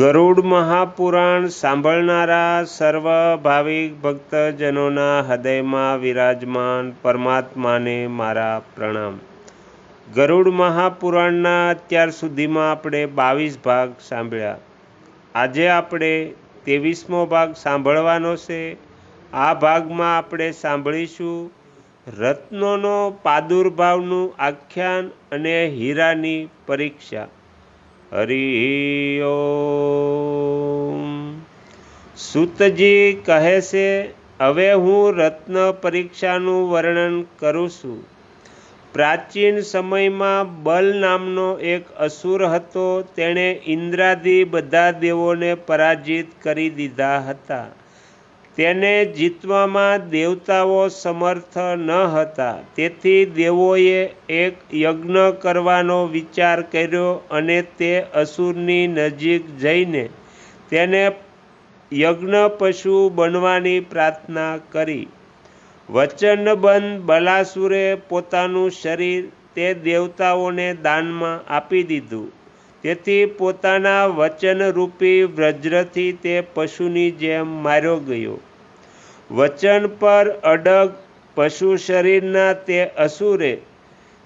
ગરુડ મહાપુરાણ સાંભળનારા સર્વ ભાવિક ભક્તજનોના હૃદયમાં વિરાજમાન પરમાત્માને મારા પ્રણામ. ગરુડ મહાપુરાણના અત્યાર સુધીમાં આપણે બાવીસ ભાગ સાંભળ્યા. આજે આપણે ત્રેવીસમો ભાગ સાંભળવાનો છે. આ ભાગમાં આપણે સાંભળીશું રત્નોનો પાદુર્ભાવનું આખ્યાન અને હીરાની પરીક્ષા. હરિ ઓમ. સુતજી કહે છે, હવે હું રત્ન પરીક્ષાનું વર્ણન કરું છું. પ્રાચીન સમયમાં બલ નામનો એક અસુર હતો, તેણે ઇન્દ્રાદિ બધા દેવોને પરાજિત કરી દીધા હતા. તેને જીતવામાં દેવતાઓ સમર્થ ન હતા. તેથી દેવોએ એક યજ્ઞ કરવાનો વિચાર કર્યો અને તે અસુરની નજીક જઈને તેને યજ્ઞ પશુ બનવાની પ્રાર્થના કરી. વચનબંધ બલાસુરે પોતાનું શરીર તે દેવતાઓને દાનમાં આપી દીધું. તેથી પોતાના વચનરૂપી વ્રજ્રથી તે પશુની જેમ માર્યો ગયો. વચન પર અડગ પશુ શરીરના તે અસુરે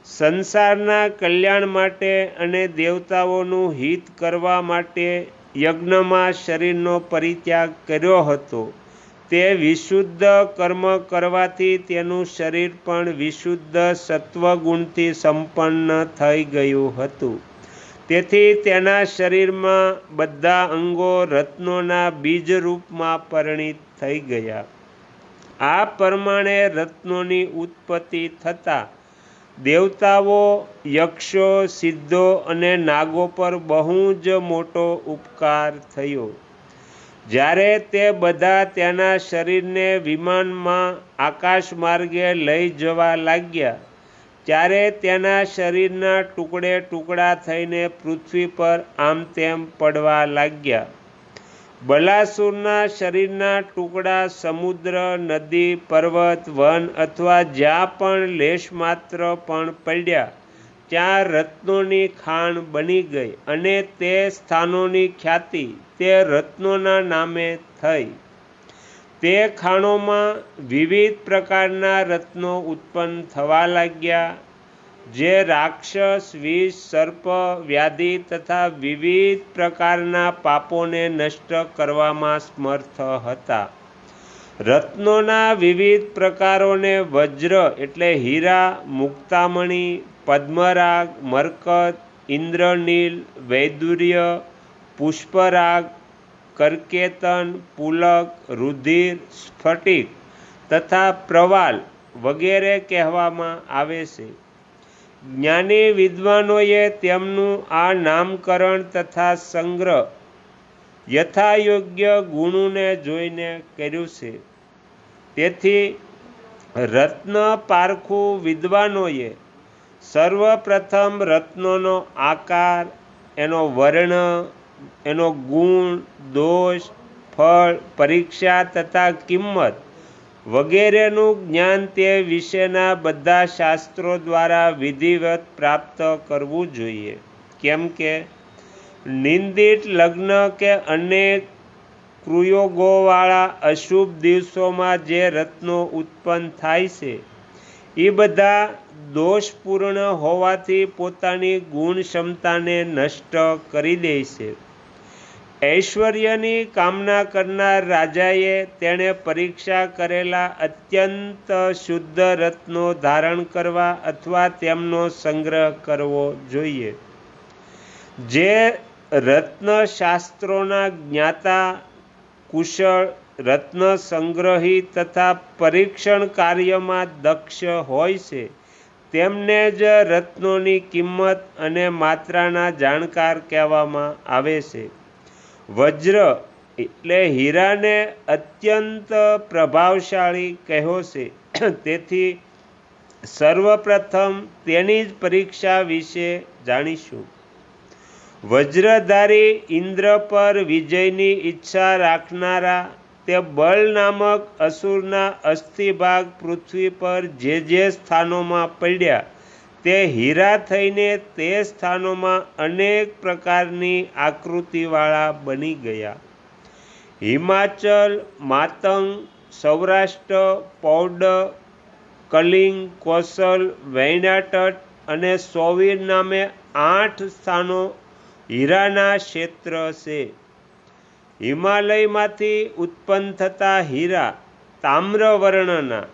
સંસારના કલ્યાણ માટે અને દેવતાઓનું હિત કરવા માટે યજ્ઞમાં શરીરનો પરિત્યાગ કર્યો હતો. તે વિશુદ્ધ કર્મ કરવાથી તેનું શરીર પણ વિશુદ્ધ સત્વગુણથી સંપન્ન થઈ ગયું હતું. તેથી તેના શરીરમાં બધા અંગો રત્નોના બીજ રૂપમાં પરિણિત થઈ ગયા. આ પ્રમાણે રત્નોની ઉત્પત્તિ થતાં દેવતાઓ, યક્ષો, સિદ્ધો અને નાગો પર બહુ જ મોટો ઉપકાર થયો. જ્યારે તે બધા તેના શરીરને વિમાનમાં આકાશ માર્ગે લઈ જવા લાગ્યા ત્યારે તેના શરીરના ટુકડે ટુકડા થઈને પૃથ્વી પર આમ તેમ પડવા લાગ્યા. બલાસુરના શરીરના ટુકડા સમુદ્ર, નદી, પર્વત, વન અથવા જ્યાં પણ લેશ માત્ર પણ પડ્યા, ત્યાં રત્નોની ખાણ બની ગઈ અને તે સ્થાનોની ખ્યાતિ તે રત્નોના નામે થઈ. તે ખાણોમાં વિવિધ પ્રકારના રત્નો ઉત્પન્ન થવા લાગ્યા, જે રાક્ષસ, વિષ, સર્પ, વ્યાધિ તથા વિવિધ પ્રકારના પાપોને નષ્ટ કરવામાં સમર્થ હતા. રત્નોના વિવિધ પ્રકારોને વજ્ર એટલે હીરા, મુક્તામણી, પદ્મરાગ, મરકત, ઇન્દ્રનીલ, વૈદુર્ય, પુષ્પરાગ કરકેતન, પુલક, રુધિર, સ્ફટિક તથા પ્રવાલ વગેરે કહેવામાં આવે છે. જ્ઞાની વિદ્વાનોએ તેમનું આ નામકરણ તથા સંગ્રહ યથાયોગ્ય ગુણોને જોઈને કર્યું છે. તેથી રત્ન પારખું વિદ્વાનોએ સર્વપ્રથમ રત્નોનો આકાર, એનો વર્ણ એનો ગુણ, દોષ, ફળ, પરીક્ષા તથા કિંમત વગેરેનું જ્ઞાન તે વિશેના બધા શાસ્ત્રો દ્વારા વિધિવત પ્રાપ્ત કરવું જોઈએ. કેમ કે નિંદિત લગ્ન કે અનેક કૃયોગોવાળા અશુભ દિવસોમાં જે રત્નો ઉત્પન્ન થાય છે એ બધા દોષપૂર્ણ હોવાથી પોતાની ગુણ ક્ષમતાને નષ્ટ કરી દે છે. ઐશ્વર્યની કામના કરનાર રાજાએ તેણે પરીક્ષા કરેલા અત્યંત શુદ્ધ રત્નો ધારણ કરવા અથવા તેમનો સંગ્રહ કરવો જોઈએ. જે રત્નશાસ્ત્રોના જ્ઞાતા, કુશળ રત્ન સંગ્રહી તથા પરીક્ષણ કાર્યમાં દક્ષ હોય છે, તેમને જ રત્નોની કિંમત અને માત્રાના જાણકાર કહેવામાં આવે છે. વજ્ર એટલે હીરાને અત્યંત પ્રભાવશાળી કહ્યો છે. તેથી સર્વપ્રથમ તેની જ પરીક્ષા વિશે જાણીશું. વજ્રધારી ઇન્દ્ર પર વિજયની ઈચ્છા રાખનારા તે બળ નામક અસુરના અસ્થિભાગ પૃથ્વી પર જે જે સ્થાનોમાં પડ્યા તે હીરા થઈને તે સ્થાનોમાં અનેક પ્રકારની આકૃતિવાળા બની ગયા. હિમાચલ, માતંગ, સૌરાષ્ટ્ર, પૌડ, કલિંગ, કોસલ વૈનાટટ અને સોવીર નામે આઠ સ્થાનો હીરાના ક્ષેત્ર છે. હિમાલયમાંથી ઉત્પન્ન થતા હીરા તામ્રવર્ણના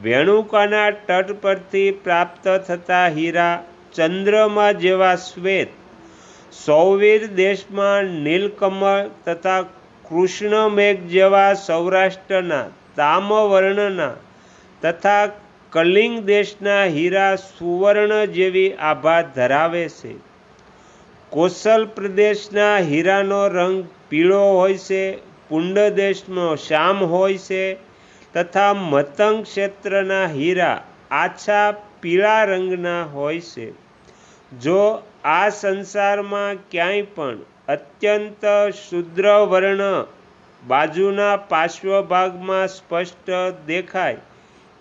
વેણુકાના તટ પરથી પ્રાપ્ત થતા હીરા ચંદ્રમાં જેવા શ્વેત, સૌવીર દેશમાં નીલકમળ તથા કૃષ્ણમેઘ જેવા સૌરાષ્ટ્રના તામવર્ણના તથા કલિંગ દેશના હીરા સુવર્ણ જેવી આભા ધરાવે છે. કોસલ પ્રદેશના હીરાનો રંગ પીળો હોય છે, પુંડ દેશનો શ્યામ હોય છે તથા મતંગ ક્ષેત્રના હીરા આછા પીળા રંગના હોય છે. જો આ સંસારમાં ક્યાંય પણ અત્યંત શુદ્ર વર્ણ બાજુના પાર્શ્વભાગમાં સ્પષ્ટ દેખાય,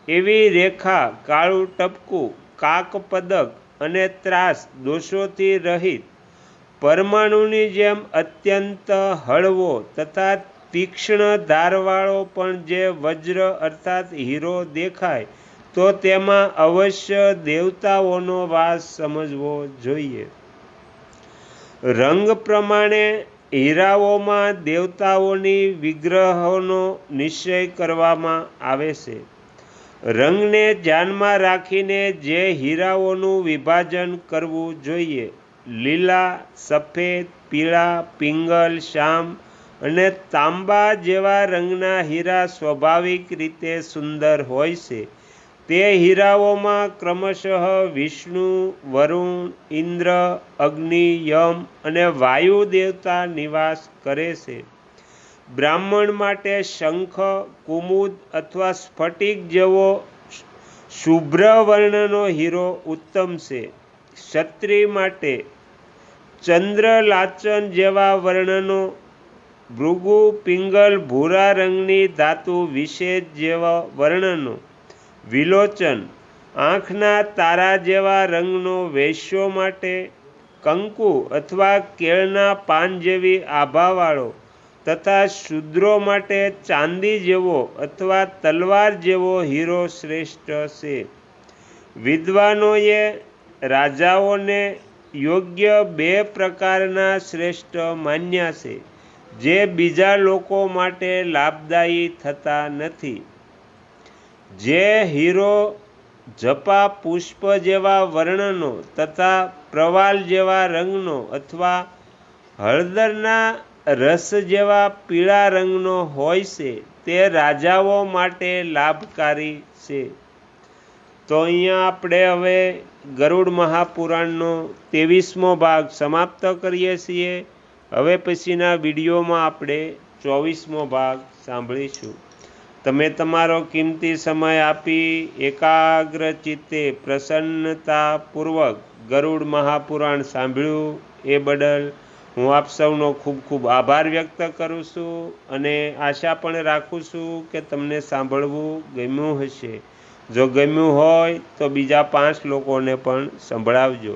એવી રેખા, કાળું ટપકું કાકપદક અને ત્રાસ દોષોથી રહિત, પરમાણુની જેમ અત્યંત હળવો તથા તીક્ષ્ણ ધારવાળો પણ જે વજ્ર અર્થાત હીરો દેખાય, તો તેમાં અવશ્ય દેવતાઓનો વાસ સમજવો જોઈએ. રંગ પ્રમાણે હીરાઓમાં દેવતાઓની વિગ્રહોનો નિશ્ચય કરવામાં આવે છે. રંગને ધ્યાનમાં રાખીને જે હીરાઓનું વિભાજન કરવું જોઈએ, લીલા, સફેદ, પીળા, પિંગલ, શ્યામ અને તાંબા જેવા રંગના હીરા સ્વાભાવિક રીતે સુંદર હોય છે. તે હીરાઓમાં ક્રમશઃ વિષ્ણુ, વરુણ, ઇન્દ્ર, અગ્નિ, યમ અને વાયુ દેવતા નિવાસ કરે છે. બ્રાહ્મણ માટે શંખ, કુમુદ અથવા સ્ફટિક જેવો શુભ્ર વર્ણનો હીરો ઉત્તમ છે. ક્ષત્રિય માટે ચંદ્ર લાચન જેવા વર્ણનો ભૃગુ પિંગલ ભૂરા રંગની ધાતુ વિશેષ જેવા વર્ણનો. વિલોચન, આંખના તારા જેવા રંગનો વેશ્યો માટે, કંકુ અથવા કેળના પાન જેવી આભાવાળો તથા શુદ્રો માટે ચાંદી જેવો અથવા તલવાર જેવો હીરો શ્રેષ્ઠ છે. વિદ્વાનોએ રાજાઓને યોગ્ય બે પ્રકારના શ્રેષ્ઠ માન્યા છે. જે બીજા લોકો માટે લાભદાયી થતા નથી. જે હીરો જપા પુષ્પ જેવા વર્ણનો તથા પ્રવાલ જેવા રંગનો અથવા હળદરના રસ જેવા પીળા રંગનો હોય છે, તે રાજાઓ માટે લાભકારી છે. તો અહીંયા આપણે હવે ગરુડ મહાપુરાણનો ત્રેવીસમો ભાગ સમાપ્ત કરીએ છીએ. હવે પછીના વિડીયોમાં આપણે ચોવીસમો ભાગ સાંભળીશું. તમે તમારો કિંમતી સમય આપી એકાગ્ર ચિત્તે પ્રસન્નતાપૂર્વક ગરુડ મહાપુરાણ સાંભળ્યું એ બદલ હું આપ સૌનો ખૂબ ખૂબ આભાર વ્યક્ત કરું છું અને આશા પણ રાખું છું કે તમને સાંભળવું ગમ્યું હશે. જો ગમ્યું હોય તો બીજા પાંચ લોકોને પણ સંભળાવજો.